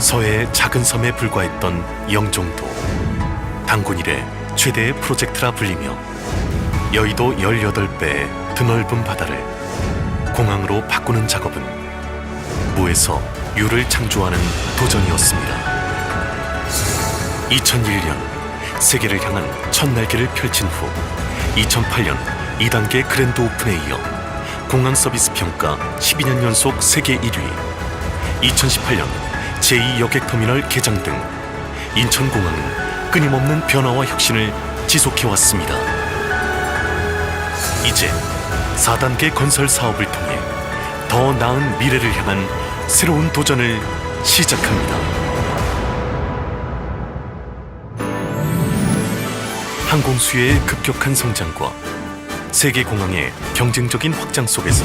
서해의 작은 섬에 불과했던 영종도 당군 이래 최대의 프로젝트라 불리며 여의도 18배의 드넓은 바다를 공항으로 바꾸는 작업은 무에서 유를 창조하는 도전이었습니다. 2001년 세계를 향한 첫 날개를 펼친 후 2008년 2단계 그랜드 오픈에 이어 공항 서비스 평가 12년 연속 세계 1위 2018년 제2여객터미널 개장 등 인천공항은 끊임없는 변화와 혁신을 지속해왔습니다. 이제 4단계 건설 사업을 통해 더 나은 미래를 향한 새로운 도전을 시작합니다. 항공수혜의 급격한 성장과 세계 공항의 경쟁적인 확장 속에서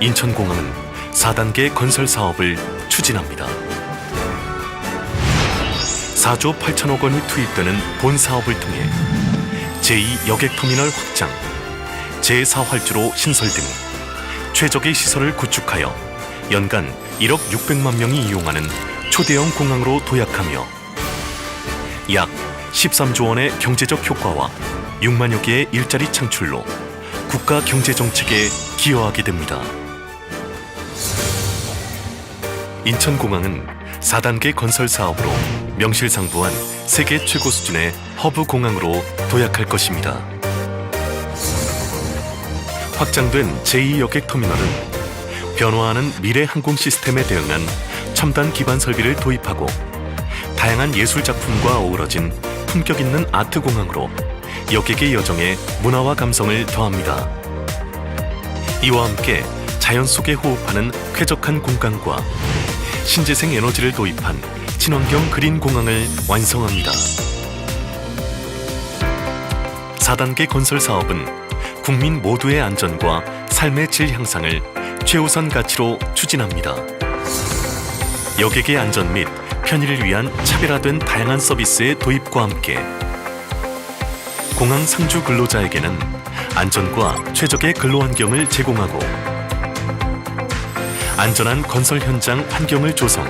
인천공항은 4단계 건설 사업을 추진합니다. 4조 8천억 원이 투입되는 본 사업을 통해 제2 여객터미널 확장, 제4활주로 신설 등 최적의 시설을 구축하여 연간 1억 600만 명이 이용하는 초대형 공항으로 도약하며 약 13조 원의 경제적 효과와 6만여 개의 일자리 창출로 국가 경제 정책에 기여하게 됩니다. 인천공항은 4단계 건설 사업으로 명실상부한 세계 최고 수준의 허브 공항으로 도약할 것입니다. 확장된 제2여객 터미널은 변화하는 미래 항공 시스템에 대응한 첨단 기반 설비를 도입하고 다양한 예술 작품과 어우러진 품격 있는 아트 공항으로 여객의 여정에 문화와 감성을 더합니다. 이와 함께 자연 속에 호흡하는 쾌적한 공간과 신재생 에너지를 도입한 친환경 그린 공항을 완성합니다. 4단계 건설 사업은 국민 모두의 안전과 삶의 질 향상을 최우선 가치로 추진합니다. 여객의 안전 및 편의를 위한 차별화된 다양한 서비스의 도입과 함께 공항 상주 근로자에게는 안전과 최적의 근로 환경을 제공하고 안전한 건설 현장 환경을 조성,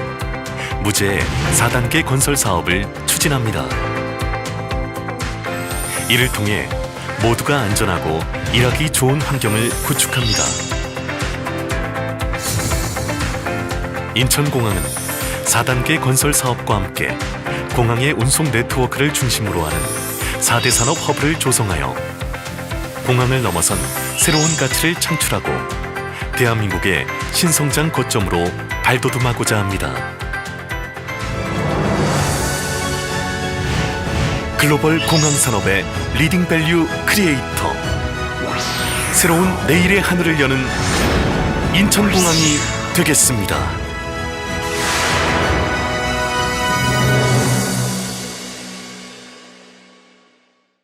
무제 4단계 건설 사업을 추진합니다. 이를 통해 모두가 안전하고 일하기 좋은 환경을 구축합니다. 인천공항은 4단계 건설 사업과 함께 공항의 운송 네트워크를 중심으로 하는 4대 산업 허브를 조성하여 공항을 넘어선 새로운 가치를 창출하고 대한민국의 신성장 거점으로 발돋움하고자 합니다. 글로벌 공항 산업의 리딩 밸류 크리에이터 새로운 내일의 하늘을 여는 인천공항이 되겠습니다.